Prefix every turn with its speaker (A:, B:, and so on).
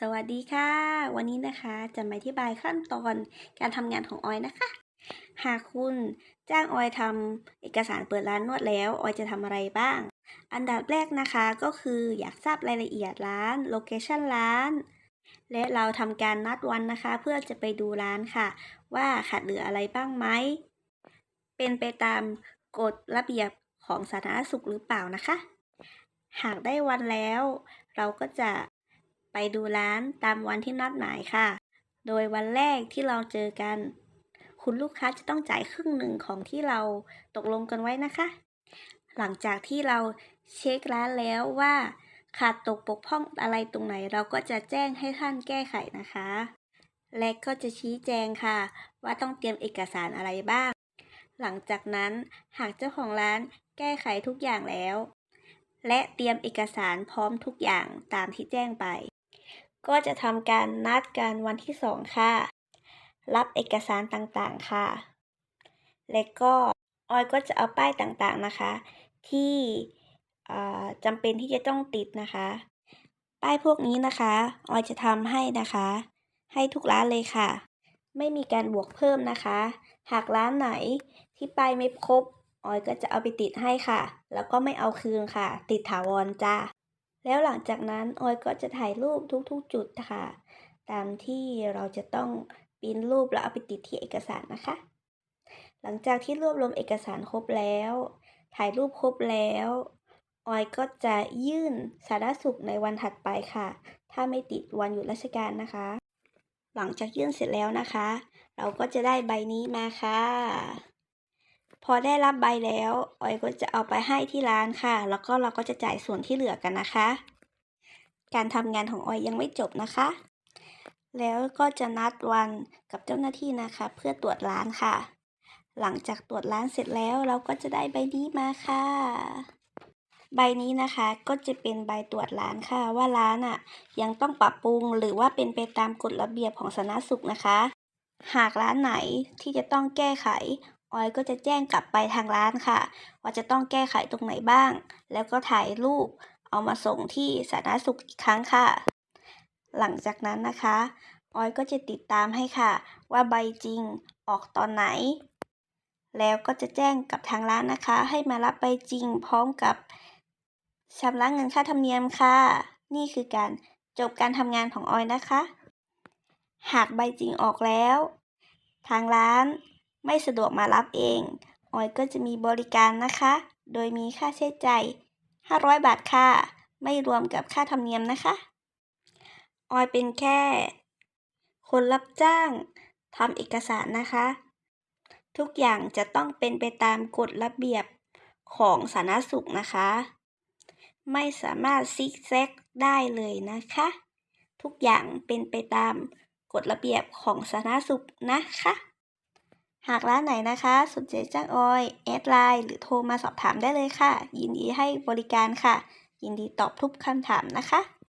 A: สวัสดีค่ะ วันนี้นะคะจะมาอธิบายขั้นตอนการทำงานของออยนะคะ หากคุณจ้างออยทำเอกสารเปิดร้านนวดแล้วออยจะทำอะไรบ้าง อันดับแรกนะคะก็คืออยากทราบรายละเอียดร้านโลเคชันร้าน และเราทำการนัดวันนะคะ เพื่อจะไปดูร้านค่ะ ว่าขาดเหลืออะไรบ้างไหม เป็นไปตามกฎระเบียบของสาธารณสุขหรือเปล่านะคะ หากได้วันแล้ว เราก็จะ ไปดูร้านตามวันที่นัดหมายค่ะ โดยวันแรกที่เราเจอกัน คุณลูกค้าจะต้องจ่ายครึ่งหนึ่งของที่เราตกลงกันไว้นะคะ หลังจากที่เราเช็คร้านแล้วว่า ขาดตกปกพร่องอะไรตรงไหน เราก็จะแจ้งให้ท่านแก้ไขนะคะ และก็จะชี้แจงค่ะ ว่าต้องเตรียมเอกสารอะไรบ้าง หลังจากนั้นหากเจ้าของร้านแก้ไขทุกอย่างแล้วและเตรียมเอกสารพร้อมทุกอย่างตามที่แจ้งไป ก็จะทำการนัดกันวันที่สองค่ะ รับเอกสารต่างๆค่ะ และก็ออยก็จะเอาป้ายต่างๆนะคะ ที่จำเป็นที่จะต้องติดนะคะ ป้ายพวกนี้นะคะ ออยจะทำให้นะคะ ให้ทุกร้านเลยค่ะ ไม่มีการบวกเพิ่มนะคะ หากร้านไหนที่ป้ายไม่ครบออยก็จะเอาไปติดให้ค่ะ แล้วก็ไม่เอาคืนค่ะ ติดถาวรจ้า แล้วหลังจากนั้นออยก็จะถ่ายรูปทุกๆ จุดค่ะ ตามที่เราจะต้องปริ้นรูปแล้วเอาไปติดที่เอกสารนะคะ หลังจากที่รวบรวมเอกสารครบแล้ว ถ่ายรูปครบแล้วออยก็จะยื่นสารสุขในวันถัดไปค่ะ ถ้าไม่ติดวันหยุดราชการนะคะ หลังจากยื่นเสร็จแล้วนะคะ เราก็จะได้ใบนี้มาค่ะ พอได้รับใบแล้วออยก็จะเอาไปให้ที่ร้านค่ะ แล้วก็เราก็จะจ่ายส่วนที่เหลือกันนะคะ การทำงานของออยยังไม่จบนะคะ แล้วก็จะนัดวันกับเจ้าหน้าที่นะคะ เพื่อตรวจร้านค่ะ หลังจากตรวจร้านเสร็จแล้วเราก็จะได้ใบนี้มาค่ะ ใบนี้นะคะก็จะเป็นใบตรวจร้านค่ะ ว่าร้านอะยังต้องปรับปรุงหรือว่าเป็นไปตามกฎระเบียบของสาธารณสุขนะคะหากร้านไหนที่จะต้องแก้ไข ออยก็จะแจ้งกลับไปทางร้านค่ะ ว่าจะต้องแก้ไขตรงไหนบ้าง แล้วก็ถ่ายรูปเอามาส่งที่สาธารณสุขอีกครั้งค่ะ หลังจากนั้นนะคะ ออยก็จะติดตามให้ค่ะ ว่าใบจริงออกตอนไหน แล้วก็จะแจ้งกับทางร้านนะคะ ให้มารับใบจริงพร้อมกับชำระเงินค่าธรรมเนียมค่ะ นี่คือการจบการทำงานของออยนะคะ หากใบจริงออกแล้ว ทางร้าน ไม่สะดวกมารับเอง ออยก็จะมีบริการนะคะ โดยมีค่าใช้จ่าย500 บาทค่ะ ไม่รวมกับค่าธรรมเนียมนะคะ ออยเป็นแค่ คนรับจ้างทำเอกสารนะคะ ทุกอย่างจะต้องเป็นไปตามกฎระเบียบของสาธารณสุขนะคะ ไม่สามารถซิกแซกได้เลยนะคะ ทุกอย่างเป็นไปตามกฎระเบียบของสาธารณสุขนะคะ หากร้านไหนนะคะสนใจจ้างออยแอดไลน์หรือโทรมาสอบถามได้เลยค่ะ ยินดีให้บริการค่ะ ยินดีตอบทุกคำถามนะคะ